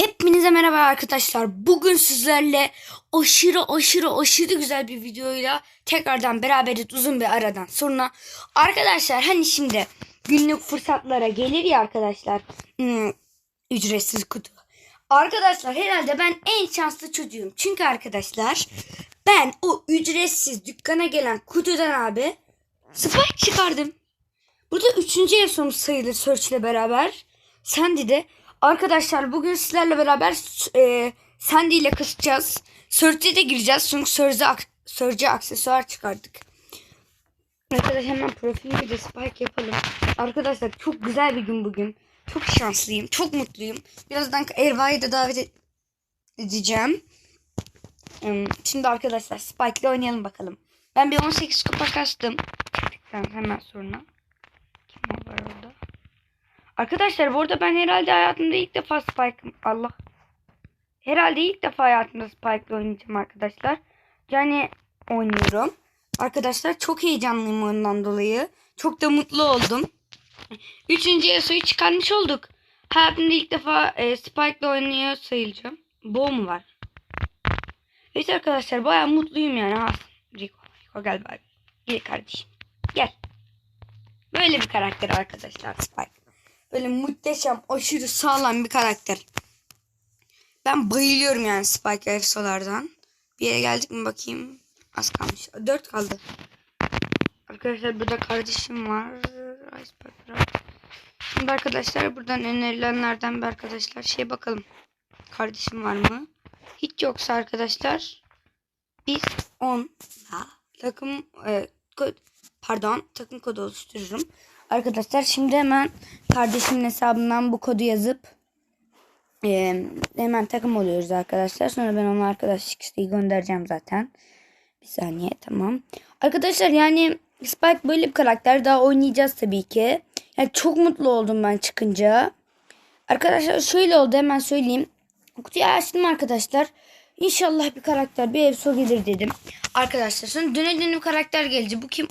Hepinize merhaba arkadaşlar. Bugün sizlerle aşırı aşırı aşırı güzel bir videoyla tekrardan beraberiz uzun bir aradan sonra. Arkadaşlar hani şimdi günlük fırsatlara gelir ya arkadaşlar. Hmm, ücretsiz kutu. Arkadaşlar herhalde ben en şanslı çocuğum. Çünkü arkadaşlar ben o ücretsiz dükkana gelen kutudan abi Spike çıkardım. Burada üçüncü ev sonu sayılır Search ile beraber. Sandy de. Arkadaşlar bugün sizlerle beraber e, Sandy ile kısacağız. Search'e de gireceğiz. Çünkü Search'e, ak- Search'e aksesuar çıkardık. Arkadaşlar hemen profilime de Spike yapalım. Arkadaşlar çok güzel bir gün bugün. Çok şanslıyım. Çok mutluyum. Birazdan Erva'yı da davet ed- edeceğim. Şimdi arkadaşlar Spike ile oynayalım bakalım. Ben bir 18 kupa kastım. Hemen sonra. Arkadaşlar bu arada ben herhalde hayatımda ilk defa Spike Allah. Herhalde ilk defa hayatımda Spike ile oynayacağım arkadaşlar. Yani oynuyorum. Arkadaşlar çok heyecanlıyım ondan dolayı. Çok da mutlu oldum. Üçüncü Yasuo'yu çıkarmış olduk. Hayatımda ilk defa e, Spike ile oynuyor sayılacağım. Boğum var. Evet arkadaşlar bayağı mutluyum yani. Ha, Rico, Rico gel bari. Gel kardeşim. Gel. Böyle bir karakter arkadaşlar Spike. Böyle muhteşem, aşırı sağlam bir karakter. Ben bayılıyorum yani Spike efsolardan. Bir yere geldik mi bakayım. Az kalmış. Dört kaldı. Arkadaşlar burada kardeşim var. Şimdi arkadaşlar buradan önerilenlerden bir arkadaşlar şey bakalım. Kardeşim var mı? Hiç yoksa arkadaşlar biz 10 takım e, kod, pardon takım kodu oluştururum. Arkadaşlar şimdi hemen kardeşimin hesabından bu kodu yazıp e, hemen takım oluyoruz arkadaşlar. Sonra ben ona arkadaşlık isteği göndereceğim zaten. Bir saniye tamam. Arkadaşlar yani Spike böyle bir karakter. Daha oynayacağız tabii ki. Yani çok mutlu oldum ben çıkınca. Arkadaşlar şöyle oldu hemen söyleyeyim. Kutuyu açtım arkadaşlar. İnşallah bir karakter bir evso gelir dedim. Arkadaşlar sonra döne döne karakter gelecek. Bu kim?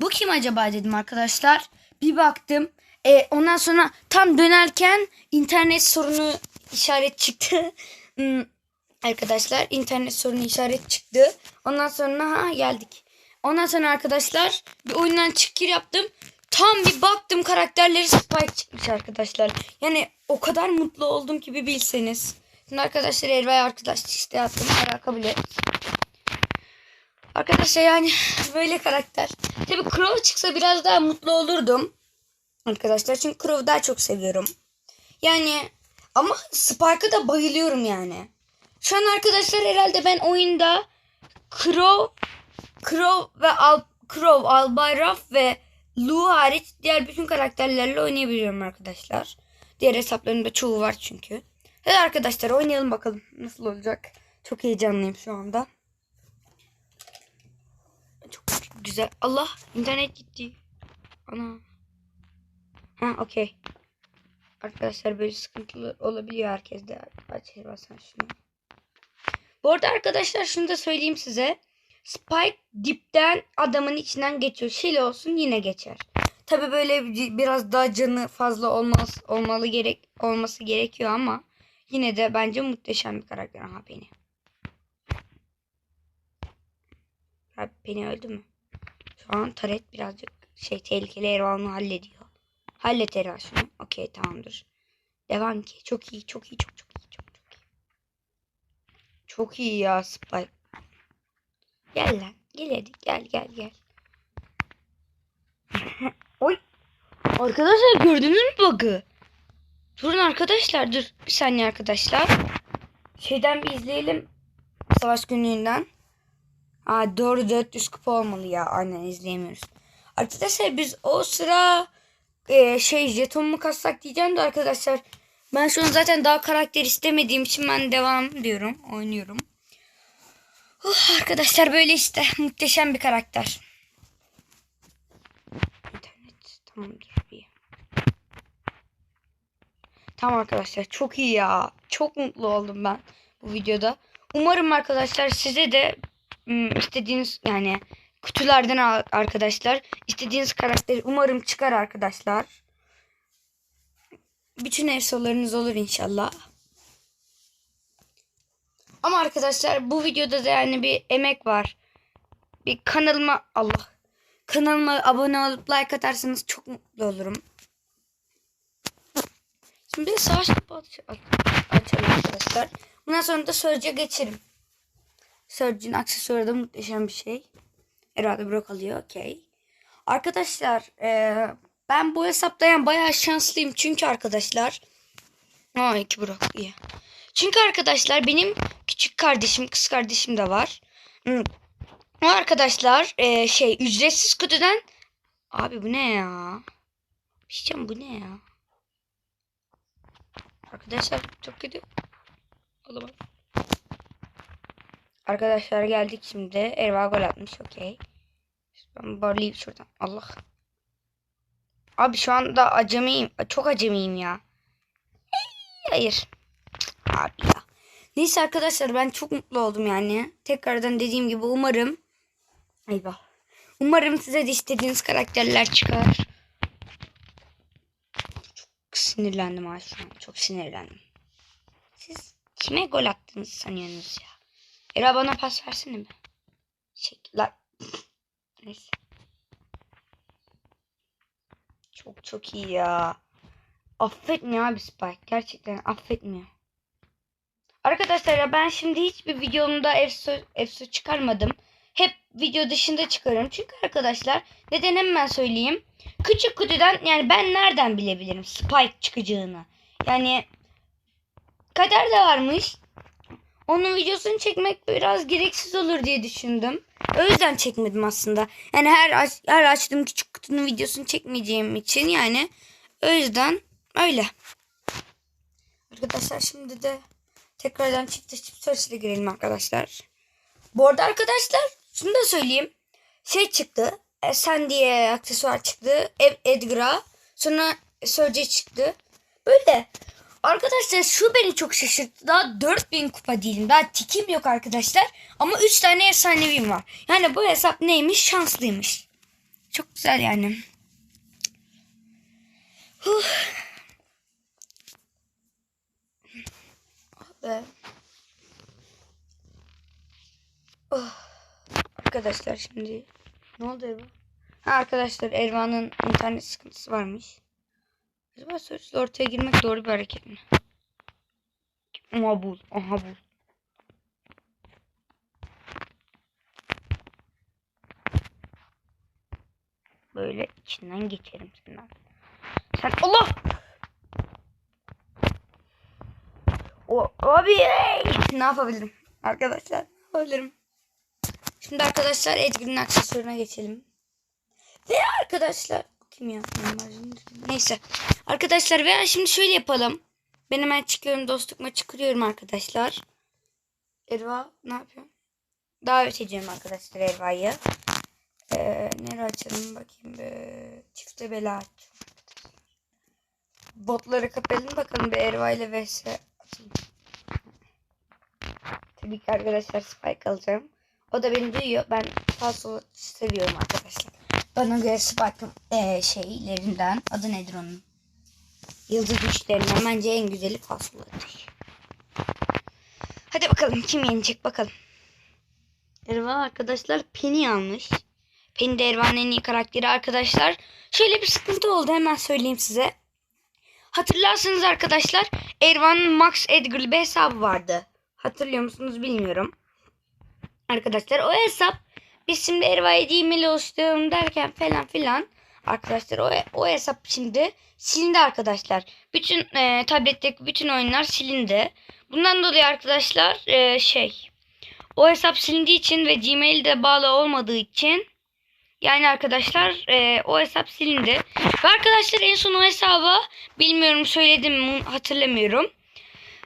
Bu kim acaba dedim arkadaşlar. Bir baktım. E, ondan sonra tam dönerken internet sorunu işaret çıktı. Hmm, arkadaşlar internet sorunu işaret çıktı. Ondan sonra ha, geldik. Ondan sonra arkadaşlar bir oyundan çıkır yaptım. Tam bir baktım karakterleri Spike çıkmış arkadaşlar. Yani o kadar mutlu oldum ki bir bilseniz. Şimdi arkadaşlar Erva'ya arkadaşlık işte yaptım. Ara kabul et. Arkadaşlar yani böyle karakter. Tabii Crow çıksa biraz daha mutlu olurdum. Arkadaşlar çünkü Crow'u daha çok seviyorum. Yani ama Spike'a da bayılıyorum yani. Şu an arkadaşlar herhalde ben oyunda Crow, Crow ve Al, Crow, Albayraf ve Lu hariç diğer bütün karakterlerle oynayabiliyorum arkadaşlar. Diğer hesaplarımda çoğu var çünkü. Hadi arkadaşlar oynayalım bakalım nasıl olacak. Çok heyecanlıyım şu anda. Çok güzel. Allah internet gitti. Ana. Ha okey. Arkadaşlar böyle sıkıntılı olabiliyor herkeste. Aç basan şunu. Bu arada arkadaşlar şunu da söyleyeyim size. Spike dipten adamın içinden geçiyor. Şile olsun yine geçer. Tabi böyle bir- biraz daha canı fazla olmaz, olmalı gerek olması gerekiyor ama yine de bence muhteşem bir karakter. Aha Penny. Abi Penny öldü mü? Şu an Taret birazcık şey tehlikeli Ervan'ı hallediyor. Hallet Ervan şunu. Okey tamamdır. Devam ki. Çok iyi çok iyi çok çok iyi çok çok iyi. Çok iyi ya Spike. Gel lan. Gel hadi. Gel gel gel. Oy. Arkadaşlar gördünüz mü bug'ı? Durun arkadaşlar dur. Bir saniye arkadaşlar. Şeyden bir izleyelim. Savaş günlüğünden. Aa, doğru 400 kupa olmalı ya. Aynen izleyemiyoruz. Arkadaşlar biz o sıra e, şey jeton mu kassak diyeceğim de arkadaşlar. Ben şu an zaten daha karakter istemediğim için ben devam diyorum. Oynuyorum. Uh, arkadaşlar böyle işte muhteşem bir karakter. İnternet tamamdır bir. Tamam arkadaşlar çok iyi ya. Çok mutlu oldum ben bu videoda. Umarım arkadaşlar size de istediğiniz yani kutulardan al- arkadaşlar istediğiniz karakteri umarım çıkar arkadaşlar. Bütün efsolarınız olur inşallah. Ama arkadaşlar bu videoda da yani bir emek var. Bir kanalıma Allah. Kanalıma abone olup like atarsanız çok mutlu olurum. Şimdi savaş aç- açalım arkadaşlar. Bundan sonra da Surge'e geçelim. Surge'in aksesuarı da muhteşem bir şey. Herhalde Brock alıyor. Okey. Arkadaşlar eee, ben bu hesapta yani bayağı şanslıyım. Çünkü arkadaşlar Aa iki Brock iyi. Çünkü arkadaşlar benim küçük kardeşim, kız kardeşim de var. Hmm. O arkadaşlar eee, şey ücretsiz kutudan Abi bu ne ya? Bir şey bu ne ya? Arkadaşlar çok kötü. Olamaz. Arkadaşlar geldik şimdi. Erva gol atmış. Okey. Ben barlayayım şuradan. Allah. Abi şu anda acemiyim. Çok acemiyim ya. Hayır. Abi ya. Neyse arkadaşlar ben çok mutlu oldum yani. Tekrardan dediğim gibi umarım. Eyvah. Umarım size de istediğiniz karakterler çıkar. Çok sinirlendim ha şu an. Çok sinirlendim. Siz kime gol attığınızı sanıyorsunuz ya? Era bana pas versene mi? Çek lan. Neyse. Çok çok iyi ya. Affetmiyor abi Spike. Gerçekten affetmiyor. Arkadaşlar ya ben şimdi hiçbir videomda EFSO, EFSO çıkarmadım. Hep video dışında çıkarıyorum. Çünkü arkadaşlar neden hemen söyleyeyim. Küçük kutudan yani ben nereden bilebilirim Spike çıkacağını. Yani kader de varmış. Onun videosunu çekmek biraz gereksiz olur diye düşündüm. O yüzden çekmedim aslında. Yani her aç- her açtığım küçük kutunun videosunu çekmeyeceğim için yani o yüzden öyle. Arkadaşlar şimdi de tekrardan çift çift sorusu girelim arkadaşlar. Bu arada arkadaşlar şunu da söyleyeyim. Şey çıktı. E, Sen diye aksesuar çıktı. Ed- Edgar'a. Sonra Sörce çıktı. Böyle. Arkadaşlar şu beni çok şaşırttı. Daha 4000 kupa değilim. Daha tikim yok arkadaşlar. Ama 3 tane efsanevim var. Yani bu hesap neymiş? Şanslıymış. Çok güzel yani. Ah. Oh. Arkadaşlar şimdi ne oldu Eva? Ha arkadaşlar Elvan'ın internet sıkıntısı varmış. Acaba sözlü ortaya girmek doğru bir hareket mi? Aha bul. Aha bul. Böyle içinden geçerim senden. Sen Allah! O abi ne yapabilirim? Arkadaşlar yapabilirim? Şimdi arkadaşlar Edgar'ın aksesuarına geçelim. Ve arkadaşlar kim ya? Neyse. Arkadaşlar veya şimdi şöyle yapalım. Ben hemen çıkıyorum dostlukma çıkıyorum arkadaşlar. Erva ne yapıyor? Davet ediyorum arkadaşlar Erva'yı. Ee, nereye açalım bakayım. Be. Çifte bela açacağım. Botları kapayalım bakalım bir Erva ile vs. Tabii ki arkadaşlar Spike alacağım. O da beni duyuyor. Ben fazla seviyorum arkadaşlar. Bana göre Spike'ın eee, şeylerinden adı nedir onun? Yıldız güçlerinden bence en güzeli Fazladır. Hadi bakalım kim yenecek bakalım. Erva arkadaşlar Penny almış. Penny de Erva'nın en iyi karakteri arkadaşlar. Şöyle bir sıkıntı oldu hemen söyleyeyim size. Hatırlarsanız arkadaşlar Erva'nın Max Edgar'lı bir hesabı vardı. Hatırlıyor musunuz bilmiyorum. Arkadaşlar o hesap biz şimdi Erva'yı değmeli oluşturalım derken falan filan. Arkadaşlar o, o hesap şimdi silindi arkadaşlar. Bütün e, tabletteki bütün oyunlar silindi. Bundan dolayı arkadaşlar e, şey o hesap silindiği için ve Gmail de bağlı olmadığı için yani arkadaşlar e, o hesap silindi. Ve arkadaşlar en son o hesaba bilmiyorum söyledim mi hatırlamıyorum.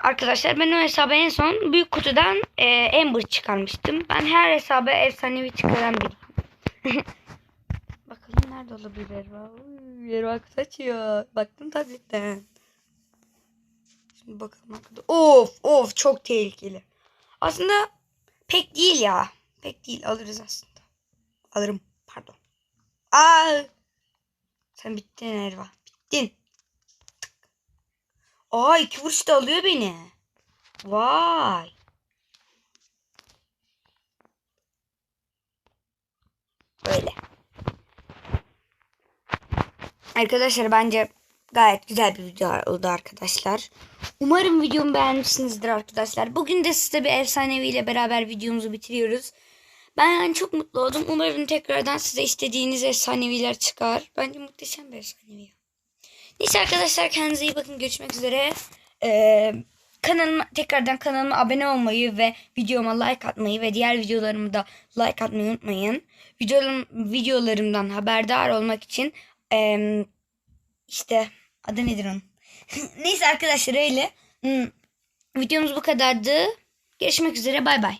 Arkadaşlar ben o hesaba en son büyük kutudan e, Amber çıkarmıştım. Ben her hesaba efsanevi çıkaran biriyim. Bakalım nerede olabilir Erva? Uy, Erva kaçıyor. Baktım tabletten. Şimdi bakalım arkada. Of of çok tehlikeli. Aslında pek değil ya. Pek değil alırız aslında. Alırım pardon. Aa! Sen bittin Erva. Bittin. Aa iki vuruş alıyor beni. Vay. Böyle. Arkadaşlar bence gayet güzel bir video oldu arkadaşlar. Umarım videomu beğenmişsinizdir arkadaşlar. Bugün de size bir efsanevi ile beraber videomuzu bitiriyoruz. Ben çok mutlu oldum. Umarım tekrardan size istediğiniz efsaneviler çıkar. Bence muhteşem bir efsanevi. Neyse arkadaşlar kendinize iyi bakın. Görüşmek üzere. Ee, kanalıma tekrardan kanalıma abone olmayı ve videoma like atmayı ve diğer videolarımı da like atmayı unutmayın. Videolarım, videolarımdan haberdar olmak için em, işte adı nedir onun? Neyse arkadaşlar öyle. Hmm, Videomuz bu kadardı. Görüşmek üzere bay bay.